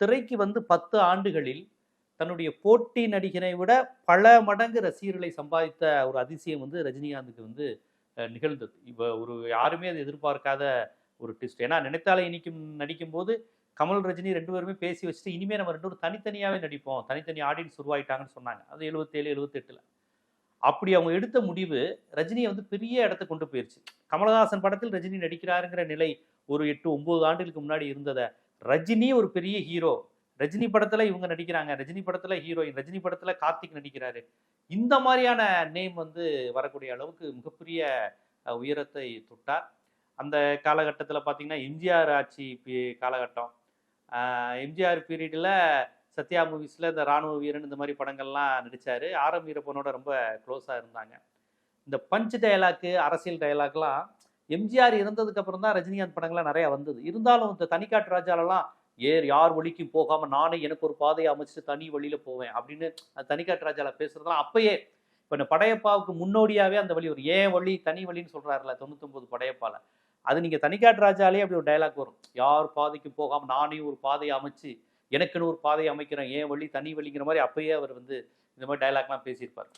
திரைக்கு வந்து பத்து ஆண்டுகளில் தன்னுடைய போட்டி நடிகனை விட பல மடங்கு ரசிகர்களை சம்பாதித்த ஒரு அதிசயம் வந்து ரஜினிகாந்துக்கு வந்து நிகழ்ந்தது. இப்போ ஒரு யாருமே அதை எதிர்பார்க்காத ஒரு ட்விஸ்ட் ஏன்னா நினைத்தாலே இனிக்கும் நடிக்கும்போது கமல் ரஜினி ரெண்டு பேருமே பேசி வச்சுட்டு இனிமே நம்ம ரெண்டு பேரும் தனித்தனியாகவே நடிப்போம். தனித்தனி ஆடியன்ஸ் உருவாயிட்டாங்கன்னு சொன்னாங்க. அது எழுபத்தேழு எழுபத்தெட்டில் அப்படி அவங்க எடுத்த முடிவு ரஜினியை வந்து பெரிய இடத்த கொண்டு போயிருச்சு. கமலஹாசன் படத்தில் ரஜினி நடிக்கிறாருங்கிற நிலை ஒரு எட்டு ஒம்பது ஆண்டுகளுக்கு முன்னாடி இருந்ததை ரஜினி ஒரு பெரிய ஹீரோ ரஜினி படத்துல இவங்க நடிக்கிறாங்க. ரஜினி படத்துல ஹீரோயின் ரஜினி படத்துல கார்த்திக் நடிக்கிறாரு. இந்த மாதிரியான நேம் வந்து வரக்கூடிய அளவுக்கு மிகப்பெரிய உயரத்தை தொட்டார். அந்த காலகட்டத்தில் பார்த்தீங்கன்னா எம்ஜிஆர் ஆட்சி பி- காலகட்டம். எம்ஜிஆர் பீரியடில் சத்யா மூவிஸில் இந்த ராணுவ வீரன் இந்த மாதிரி படங்கள்லாம் நடித்தார் ஆரம் வீரப்பனோட ரொம்ப க்ளோஸாக இருந்தாங்க. இந்த பஞ்ச் டயலாக்கு அரசியல் டயலாக்லாம் எம்ஜிஆர் இறந்ததுக்கு அப்புறம் தான் ரஜினிகாந்த் படங்கள்லாம் நிறையா வந்தது. இருந்தாலும் இந்த தனிக்காட்டு ராஜாலெல்லாம் ஏர் யார் வழிக்கும் போகாம நானே எனக்கு ஒரு பாதையை அமைச்சிட்டு தனி வழியில போவேன் அப்படின்னு அந்த தனிக்காட்டு ராஜால பேசுகிறதுலாம் அப்பயே இப்போ இந்த படையப்பாவுக்கு முன்னோடியாவே அந்த வழி ஒரு ஏன் வழி தனி வழின்னு சொல்றாருல தொண்ணூத்தொன்பது படையப்பால. அது நீங்க தனிக்காட்டு ராஜாலே அப்படி ஒரு டயலாக் வரும். யார் பாதைக்கும் போகாம நானே ஒரு பாதையை அமைச்சு எனக்குன்னு ஒரு பாதையை அமைக்கிறேன். ஏன் வழி தனி வழிங்கிற மாதிரி அப்பயே அவர் வந்து இந்த மாதிரி டயலாக்லாம் பேசியிருப்பார்.